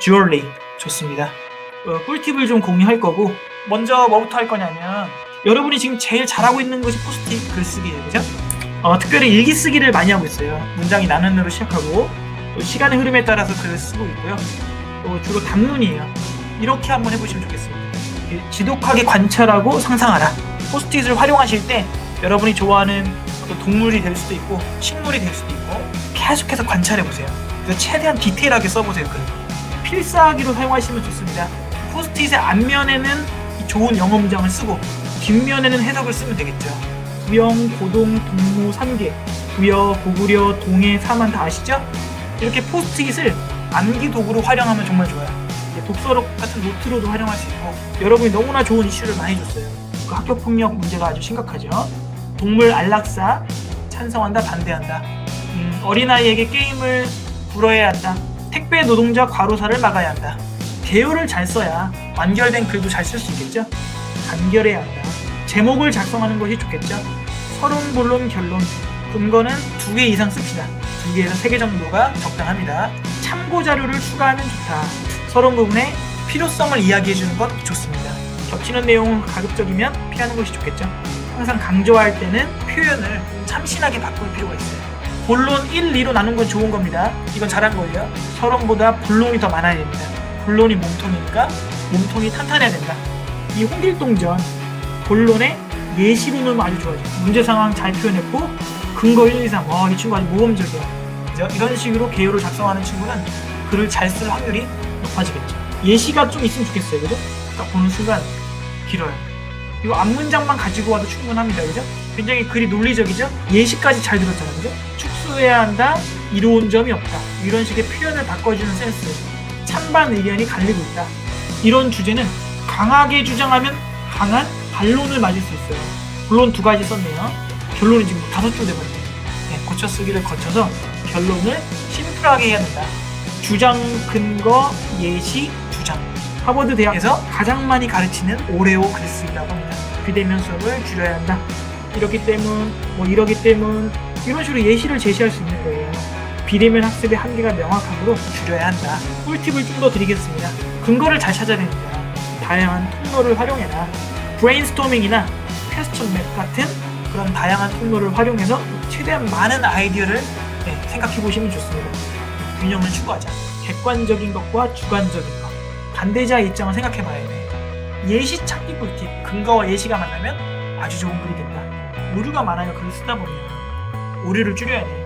듀얼리 좋습니다. 어, 꿀팁을 좀 공유할 거고 먼저 뭐부터 할 거냐면 여러분이 지금 제일 잘하고 있는 것이 포스트잇 글쓰기예요, 그죠? 어, 특별히 일기 쓰기를 많이 하고 있어요. 문장이 나는으로 시작하고 또 시간의 흐름에 따라서 글을 쓰고 있고요. 또 주로 단문이에요. 이렇게 한번 해보시면 좋겠습니다. 이 지독하게 관찰하고 상상하라. 포스트잇을 활용하실 때 여러분이 좋아하는 동물이 될 수도 있고 식물이 될 수도 있고 계속해서 관찰해 보세요. 최대한 디테일하게 써보세요. 글. 필사하기로 사용하시면 좋습니다. 포스트잇의 앞면에는 이 좋은 영어 문장을 쓰고 뒷면에는 해석을 쓰면 되겠죠. 부영, 고동, 동무, 삼계, 부여, 고구려, 동해, 사만 다 아시죠? 이렇게 포스트잇을 암기 도구로 활용하면 정말 좋아요. 독서록 같은 노트로도 활용할 수 있고 여러분이 너무나 좋은 이슈를 많이 줬어요. 그 학교 폭력 문제가 아주 심각하죠. 동물 안락사 찬성한다 반대한다. 음, 어린아이에게 게임을 불어야 한다. 택배 노동자 과로사를 막아야 한다. 개요를 잘 써야 완결된 글도 잘 쓸 수 있겠죠. 간결해야 한다. 제목을 작성하는 것이 좋겠죠. 서론, 본론, 결론. 근거는 두 개 이상 씁시다. 두 개에서 세 개 정도가 적당합니다. 참고 자료를 추가하면 좋다. 서론 부분에 필요성을 이야기해 주는 것 좋습니다. 겹치는 내용은 가급적이면 피하는 것이 좋겠죠. 항상 강조할 때는 표현을 참신하게 바꿀 필요가 있어요. 본론 1, 2로 나눈 건 좋은 겁니다. 이건 잘한 거예요. 서론보다 본론이 더 많아야 됩니다. 본론이 몸통이니까 몸통이 탄탄해야 된다. 이 홍길동전 본론에 예시로 넣으면 아주 좋아져. 문제 상황 잘 표현했고 근거 1, 2, 3. 와, 이 친구 아주 모범적이야. 이런 식으로 개요를 작성하는 친구는 글을 잘 쓸 확률이 높아지겠죠. 예시가 좀 있으면 좋겠어요. 그죠? 딱 보는 순간 길어요. 이거 앞문장만 가지고 와도 충분합니다. 그죠? 굉장히 글이 논리적이죠? 예시까지 잘 들었잖아요. 그죠? 축소해야 한다. 이로운 점이 없다. 이런 식의 표현을 바꿔주는 센스. 찬반 의견이 갈리고 있다. 이런 주제는 강하게 주장하면 강한 반론을 맞을 수 있어요. 물론 두 가지 썼네요. 결론이 지금 다섯 줄 돼버렸네요. 네, 고쳐 쓰기를 거쳐서 결론을 심플하게 해야 된다. 주장, 근거, 예시, 주장. 하버드 대학에서 가장 많이 가르치는 오레오 글쓰기라고 합니다. 비대면 수업을 줄여야 한다. 이렇기 때문, 뭐 이러기 때문 이런 식으로 예시를 제시할 수 있는 거예요. 비대면 학습의 한계가 명확함으로 줄여야 한다. 꿀팁을 좀 더 드리겠습니다. 근거를 잘 찾아야 됩니다. 다양한 통로를 활용해라. 브레인스토밍이나 퀘스천 맵 같은 그런 다양한 통로를 활용해서 최대한 많은 아이디어를 네, 생각해 보시면 좋습니다. 균형을 추구하자. 객관적인 것과 주관적인 것. 반대자의 입장을 생각해 봐야 돼. 예시 찾기 꿀팁. 근거와 예시가 만나면 아주 좋은 글이 된다. 오류가 많아요. 글을 쓰다 보면. 오류를 줄여야 돼.